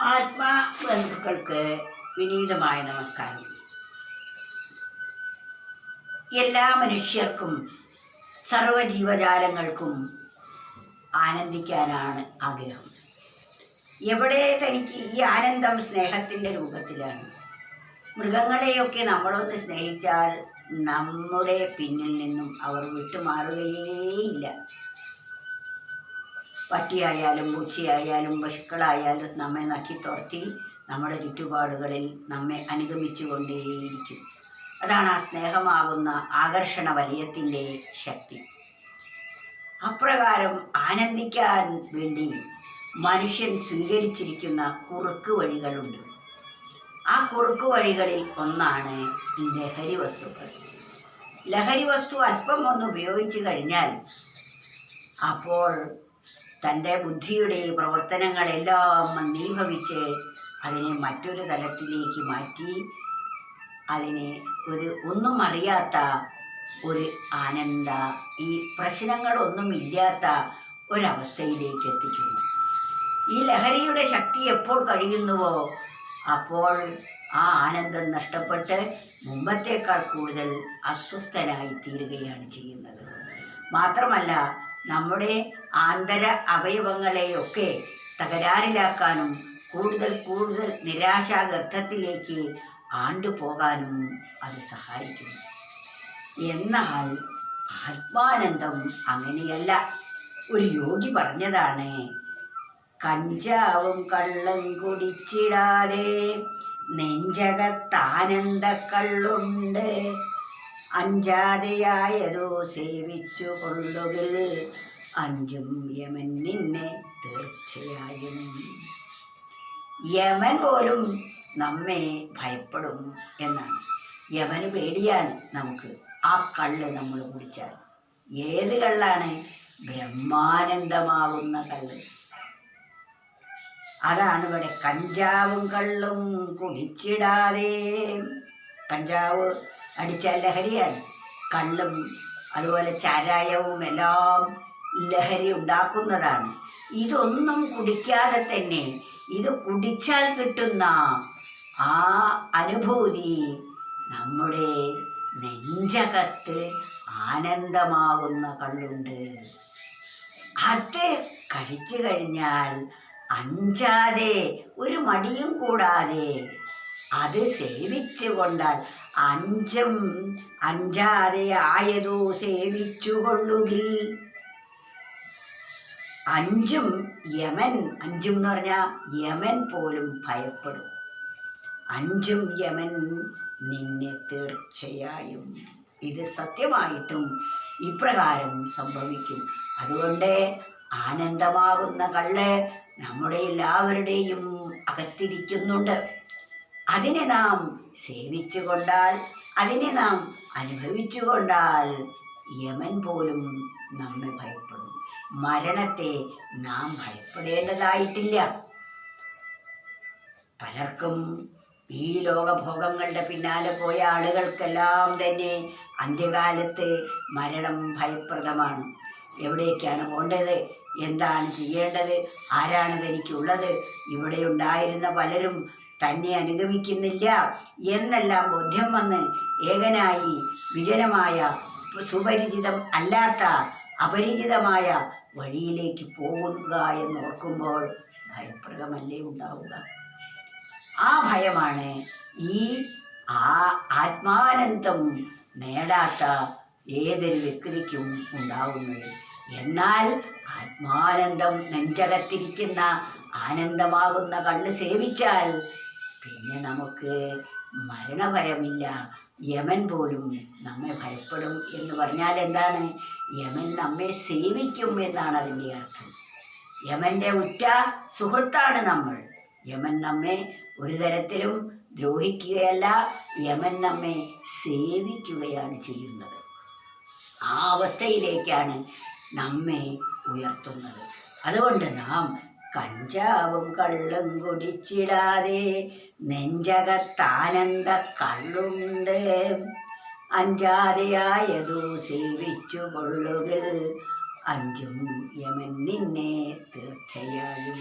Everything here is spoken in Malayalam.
ആത്മാബന്ധുക്കൾക്ക് വിനീതമായ നമസ്കാരം. എല്ലാ മനുഷ്യർക്കും സർവജീവജാലങ്ങൾക്കും ആനന്ദിക്കാനാണ് ആഗ്രഹം. എവിടെ തനിക്ക് ഈ ആനന്ദം സ്നേഹത്തിന്റെ രൂപത്തിലാണ്. മൃഗങ്ങളെയൊക്കെ നമ്മളൊന്ന് സ്നേഹിച്ചാൽ നമ്മുടെ പിന്നിൽ നിന്നും അവർ വിട്ടുമാറുകയേയില്ല. പട്ടിയായാലും പൂച്ചയായാലും പശുക്കളായാലും നമ്മെ നക്കി തുറത്തി നമ്മുടെ ചുറ്റുപാടുകളിൽ നമ്മെ അനുഗമിച്ചുകൊണ്ടേയിരിക്കും. അതാണ് ആ സ്നേഹമാകുന്ന ആകർഷണ വലയത്തിന്റെ ശക്തി. അപ്രകാരം ആനന്ദിക്കാൻ വേണ്ടി മനുഷ്യൻ സ്വീകരിച്ചിരിക്കുന്ന കുറുക്ക് വഴികളുണ്ട്. ആ കുറുക്ക് വഴികളിൽ ഒന്നാണ് ലഹരി വസ്തുക്കൾ. ലഹരി വസ്തു അല്പം ഒന്ന് ഉപയോഗിച്ചു കഴിഞ്ഞാൽ അപ്പോൾ തന്റെ ബുദ്ധിയുടെ പ്രവർത്തനങ്ങളെല്ലാം മന്ദീഭവിച്ച് അതിനെ മറ്റൊരു തലത്തിലേക്ക് മാറ്റി. അതിനെ ഒരു ഒന്നും അറിയാത്ത ഒരു ആനന്ദ ഈ പ്രശ്നങ്ങളൊന്നും ഇല്ലാത്ത ഒരവസ്ഥയിലേക്ക് എത്തിക്കുന്നു. ഈ ലഹരിയുടെ ശക്തി എപ്പോൾ കഴിയുന്നുവോ അപ്പോൾ ആ ആനന്ദം നഷ്ടപ്പെട്ട് മുമ്പത്തേക്കാൾ കൂടുതൽ അസ്വസ്ഥനായി തീരുകയാണ് ചെയ്യുന്നത്. മാത്രമല്ല നമ്മുടെ ആന്തര അവയവങ്ങളെയൊക്കെ തകരാറിലാക്കാനും കൂടുതൽ കൂടുതൽ നിരാശാഗർത്തത്തിലേക്ക് ആണ്ടുപോകാനും അത് സഹായിക്കും എന്നാൽ ആത്മാനന്ദം അങ്ങനെയല്ല. ഒരു യോഗി പറഞ്ഞതാണ് കഞ്ചാവും കള്ളും കുടിച്ചിടാതെ നെഞ്ചകത്താനന്ദ കള്ളുണ്ട് അഞ്ചാതെയായതോ സേവിച്ചു കൊള്ളുകിൽ അഞ്ചും യമൻ നിന്നെ തീർച്ചയായും. യമൻ പോലും നമ്മെ ഭയപ്പെടും എന്നാണ്. യമന് പേടിയാണ് നമുക്ക്. ആ കള്ള് നമ്മൾ കുടിച്ചാൽ. ഏത് കള്ളാണ്? ബ്രഹ്മാനന്ദമാകുന്ന കള്ള്. അതാണ് ഇവിടെ കഞ്ചാവും കള്ളും കുടിച്ചിടാതെ. കഞ്ചാവ് അടിച്ചാൽ ലഹരിയാണ്. കള്ളും അതുപോലെ ചാരായവും എല്ലാം ലഹരി ഉണ്ടാക്കുന്നതാണ്. ഇതൊന്നും കുടിക്കാതെ തന്നെ ഇത് കുടിച്ചാൽ കിട്ടുന്ന ആ അനുഭൂതി നമ്മുടെ നെഞ്ചകത്ത് ആനന്ദമാകുന്ന കള്ളുണ്ട്. അത് കഴിച്ചു കഴിഞ്ഞാൽ അഞ്ചാതെ ഒരു മടിയും കൂടാതെ അത് സേവിച്ചു കൊണ്ടാൽ അഞ്ചും അഞ്ചാതെ ആയതോ സേവിച്ചു കൊള്ളുകിൽ അഞ്ചും യമൻ അഞ്ചും എന്ന് പറഞ്ഞാൽ യമൻ പോലും ഭയപ്പെടും. അഞ്ചും യമൻ നിന്നെ തീർച്ചയായും. ഇത് സത്യമായിട്ടും ഇപ്രകാരം സംഭവിക്കും. അതുകൊണ്ട് ആനന്ദമാകുന്ന കള്ള് നമ്മുടെ എല്ലാവരുടെയും അകത്തിരിക്കുന്നുണ്ട്. അതിനെ നാം സേവിച്ചു കൊണ്ടാൽ അതിനെ നാം അനുഭവിച്ചു കൊണ്ടാൽ യമൻ പോലും നമ്മെ ഭയപ്പെടും. മരണത്തെ നാം ഭയപ്പെടേണ്ടതായിട്ടില്ല. പലർക്കും ഈ ലോകഭോഗങ്ങളുടെ പിന്നാലെ പോയ ആളുകൾക്കെല്ലാം തന്നെ അന്ത്യകാലത്ത് മരണം ഭയപ്രദമാണ് എവിടേക്കാണ് പോണ്ടത്? എന്താണ് ചെയ്യേണ്ടത്? ആരാണ് തനിക്കുള്ളത് ഇവിടെ ഉണ്ടായിരുന്ന പലരും തന്നെ അനുഗമിക്കുന്നില്ല എന്നെല്ലാം ബോധ്യം വന്ന് ഏകനായി വിജനമായ സുപരിചിതം അല്ലാത്ത അപരിചിതമായ വഴിയിലേക്ക് പോകുക എന്നോർക്കുമ്പോൾ ഭയപ്രദമല്ലേ ഉണ്ടാവുക? ആ ഭയമാണ് ഈ ആ ആത്മാനന്ദം നേടാത്ത ഏതൊരു വ്യക്തിക്കും ഉണ്ടാവുന്നത്. എന്നാൽ ആത്മാനന്ദം നെഞ്ചകത്തിരിക്കുന്ന ആനന്ദമാകുന്ന കള്ള് സേവിച്ചാൽ പിന്നെ നമുക്ക് മരണഭയമില്ല. യമൻ പോലും നമ്മെ ഭയപ്പെടും എന്ന് പറഞ്ഞാൽ എന്താണ്? യമൻ നമ്മെ സേവിക്കും എന്നാണ് അതിന്റെ അർത്ഥം. യമന്റെ ഉറ്റ സുഹൃത്താണ് നമ്മൾ. യമൻ നമ്മെ ഒരു തരത്തിലും ദ്രോഹിക്കുകയല്ല. യമൻ നമ്മെ സേവിക്കുകയാണ് ചെയ്യുന്നത്. ആ അവസ്ഥയിലേക്കാണ് നമ്മെ ഉയർത്തുന്നത്. അതുകൊണ്ട് നാം കഞ്ചാവും കള്ളും കുടിച്ചിടാതെ നെഞ്ചകത്താനന്ദ കള്ളുണ്ട്. അഞ്ചാതെയായതു സേവിച്ചു കൊള്ളുകിൽ അഞ്ചും യമൻ നിന്നെ തീർച്ചയായും.